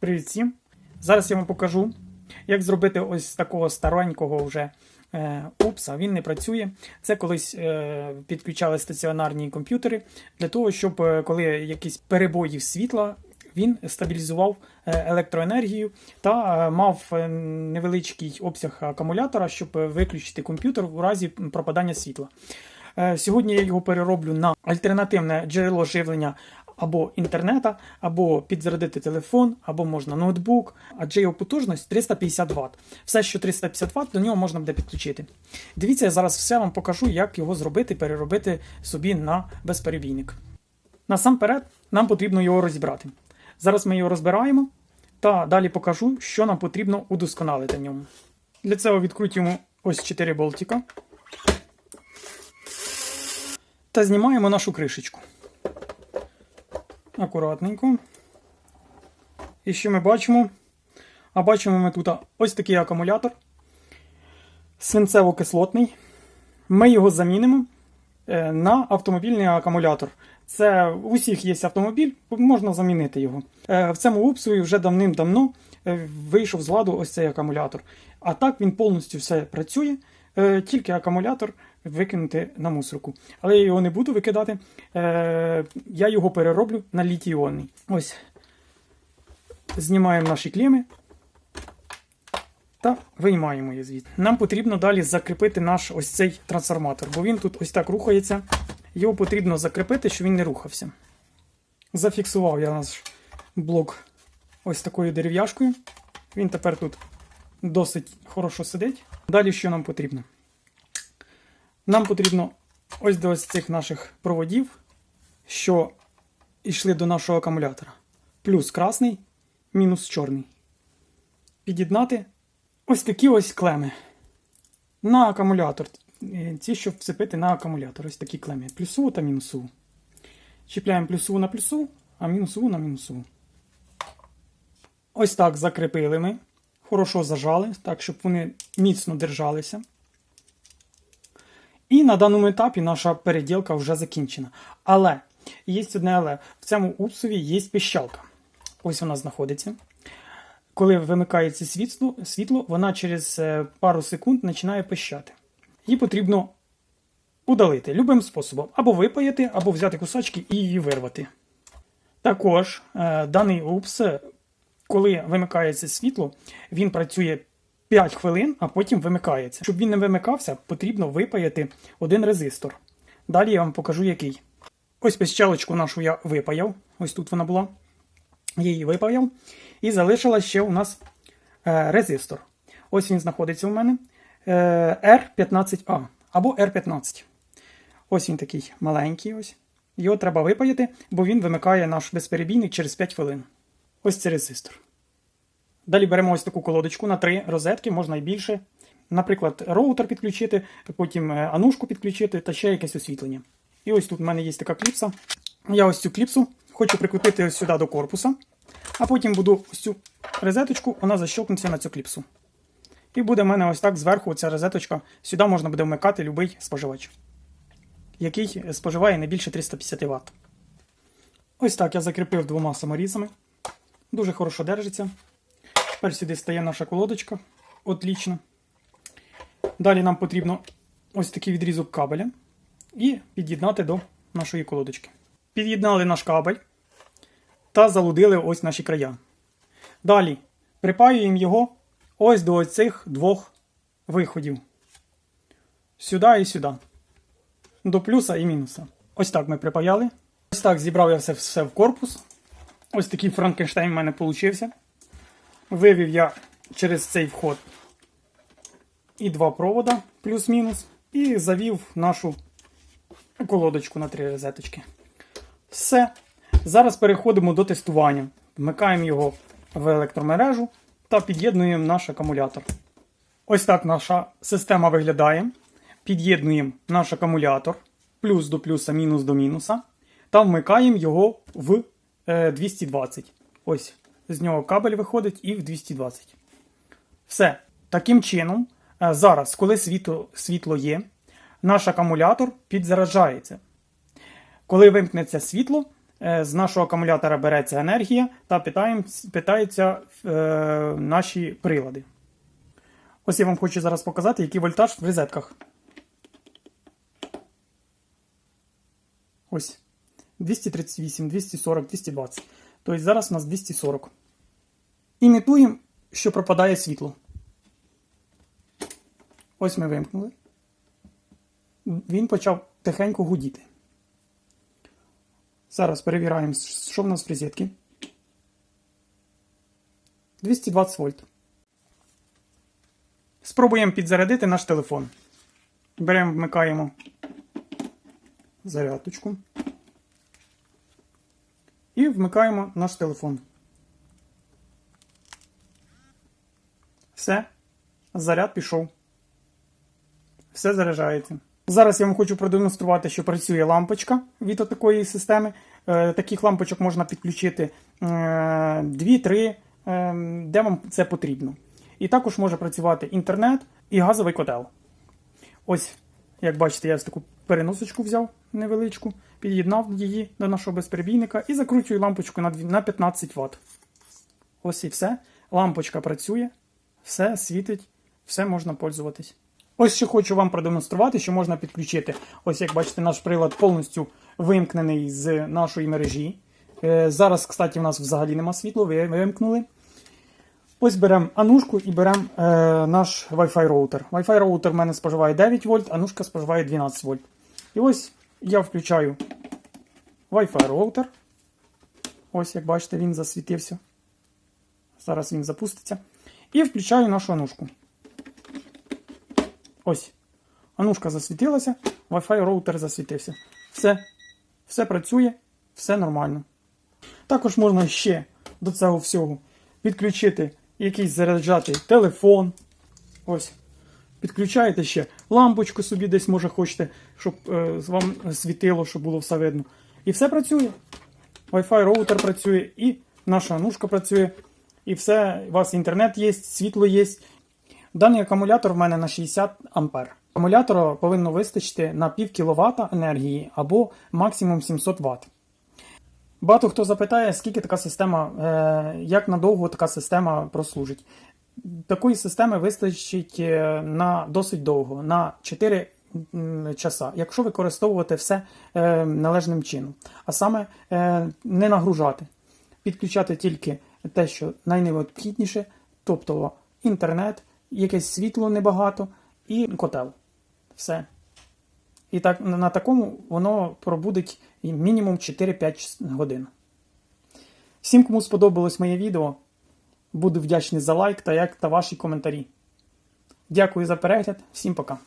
Привіт всім! Зараз я вам покажу, як зробити ось такого старенького вже е, упса. Він не працює. Це колись е, підключали стаціонарні комп'ютери для того, щоб е, коли якісь перебої світла, він стабілізував е, електроенергію та е, мав е, невеличкий обсяг акумулятора, щоб виключити комп'ютер у разі пропадання світла. Сьогодні я його перероблю на альтернативне джерело живлення або інтернета, або підзарядити телефон, або можна ноутбук, адже його потужність 350 Вт. Все, що 350 Вт, до нього можна буде підключити. Дивіться, я зараз все вам покажу, як його зробити, переробити собі на безперебійник. Насамперед, нам потрібно його розібрати. Зараз ми його розбираємо та далі покажу, що нам потрібно удосконалити в ньому. Для цього відкрутимо ось 4 болтика та знімаємо нашу кришечку. Акуратненько. І що ми бачимо? А бачимо ми тут ось такий акумулятор. Свинцево-кислотний. Ми його замінимо е, на автомобільний акумулятор. Це у всіх є автомобіль, можна замінити його. Е, В цьому упсові вже давним-давно е, вийшов з ладу ось цей акумулятор. А так він повністю все працює, е, тільки акумулятор викинути на мусорку. Але я його не буду викидати. Е, Я його перероблю на літій-іонний. Ось. Знімаємо наші клеми та виймаємо її звідти. Нам потрібно далі закріпити наш ось цей трансформатор, бо він тут ось так рухається. Його потрібно закріпити, щоб він не рухався. Зафіксував я наш блок ось такою дерев'яшкою. Він тепер тут досить хорошо сидить. Далі що нам потрібно? Нам потрібно ось до ось цих наших проводів, що йшли до нашого акумулятора. Плюс красний, мінус чорний. Під'єднати ось такі ось клеми. На акумулятор. Е, Ці, щоб вцепити на акумулятор. Ось такі клеми. Плюсову та мінусову. Чіпляємо плюсову на плюсову, а мінусову на мінусову. Ось так закріпили ми. Хорошо зажали, так, щоб вони міцно держалися. І на даному етапі наша переділка вже закінчена. Але є одне але. В цьому упсові є піщалка. Ось вона знаходиться. Коли вимикається світло, світло, вона через е, пару секунд починає пищати. Її потрібно удалити любим способом. Або випаяти, або взяти кусочки і її вирвати. Також е, даний упс, коли вимикається світло, він працює 5 хвилин, а потім вимикається. Щоб він не вимикався, потрібно випаяти один резистор. Далі я вам покажу який. Ось пищалочку нашу я випаяв. Ось тут вона була. Я її випаяв. І залишилась ще у нас е, резистор. Ось він знаходиться у мене. Е, R15A або R15. Ось він такий маленький. ось. Його треба випаяти, бо він вимикає наш безперебійник через 5 хвилин. Ось це резистор. Далі беремо ось таку колодочку на три розетки, можна і більше. Наприклад, роутер підключити, потім е, анушку підключити та ще якесь освітлення. І ось тут в мене є така кліпса. Я ось цю кліпсу хочу прикрутити ось сюди до корпуса, а потім буду ось цю розеточку, вона защелкнеться на цю кліпсу. І буде в мене ось так зверху ця розеточка. Сюди можна буде вмикати будь-який споживач, який споживає не більше 350 Вт. Ось так я закріпив двома саморізами. Дуже хорошо держиться. Тепер сюди стає наша колодочка. Отлично. Далі нам потрібно ось такий відрізок кабеля і під'єднати до нашої колодочки. Під'єднали наш кабель та залудили ось наші края. Далі припаюємо його ось до цих двох виходів. Сюди і сюди. До плюса і мінуса. Ось так ми припаяли. Ось так зібрав я все, все в корпус. Ось такий Франкенштейн в мене вийшов. Вивів я через цей вход і два провода, плюс-мінус, і завів нашу колодочку на три розеточки. Все. Зараз переходимо до тестування. Вмикаємо його в електромережу та під'єднуємо наш акумулятор. Ось так наша система виглядає. Під'єднуємо наш акумулятор плюс до плюса, мінус до мінуса. Та вмикаємо його в 220. Ось з нього кабель виходить і в 220. Все. Таким чином, е, зараз, коли світло, світло є, наш акумулятор підзаражається. Коли вимкнеться світло, е, з нашого акумулятора береться енергія та питаються е, наші прилади. Ось я вам хочу зараз показати, який вольтаж в розетках. Ось 238, 240, 220. Тобто зараз у нас 240. Імітуємо, що пропадає світло. Ось ми вимкнули. Він почав тихенько гудіти. Зараз перевіряємо, що в нас в розетці. 220 вольт. Спробуємо підзарядити наш телефон. Беремо, вмикаємо зарядочку. І вмикаємо наш телефон. Все. Заряд пішов. Все заряджається. Зараз я вам хочу продемонструвати, що працює лампочка від такої системи. Е, таких лампочок можна підключити 2-3, е, де вам це потрібно. І також може працювати інтернет і газовий котел. Ось, як бачите, я ось таку переносочку взяв невеличку, під'єднав її до нашого безперебійника і закручую лампочку на 15 Вт. Ось і все. Лампочка працює, все світить, все можна пользуватись. Ось ще хочу вам продемонструвати, що можна підключити. Ось як бачите, наш прилад повністю вимкнений з нашої мережі. Е, Зараз, кстати, у нас взагалі нема світла, ви- вимкнули. Ось беремо анушку і беремо е, наш Wi-Fi роутер. Wi-Fi роутер в мене споживає 9 вольт, анушка споживає 12 вольт. І ось я включаю Wi-Fi роутер. Ось, як бачите, він засвітився. Зараз він запуститься. І включаю нашу анушку. Ось. Анушка засвітилася, Wi-Fi роутер засвітився. Все. Все працює, все нормально. Також можна ще до цього всього підключити якийсь заряджати телефон. Ось. Підключаєте ще лампочку собі десь, може, хочете, щоб е, вам світило, щоб було все видно. І все працює. Wi-Fi роутер працює, і наша нушка працює, і все, у вас інтернет є, світло є. Даний акумулятор в мене на 60 ампер. Акумулятора повинно вистачити на пів кВт енергії або максимум 700 Вт. Багато хто запитає, скільки така система, е, як надовго така система прослужить. Такої системи вистачить е, на досить довго, на 4 часа, якщо використовувати все е, належним чином. А саме е, не нагружати, підключати тільки те, що найнеобхідніше, тобто інтернет, якесь світло небагато і котел. Все. І так, на такому воно пробудить мінімум 4-5 годин. Всім, кому сподобалось моє відео, буду вдячний за лайк та як та ваші коментарі. Дякую за перегляд, всім пока.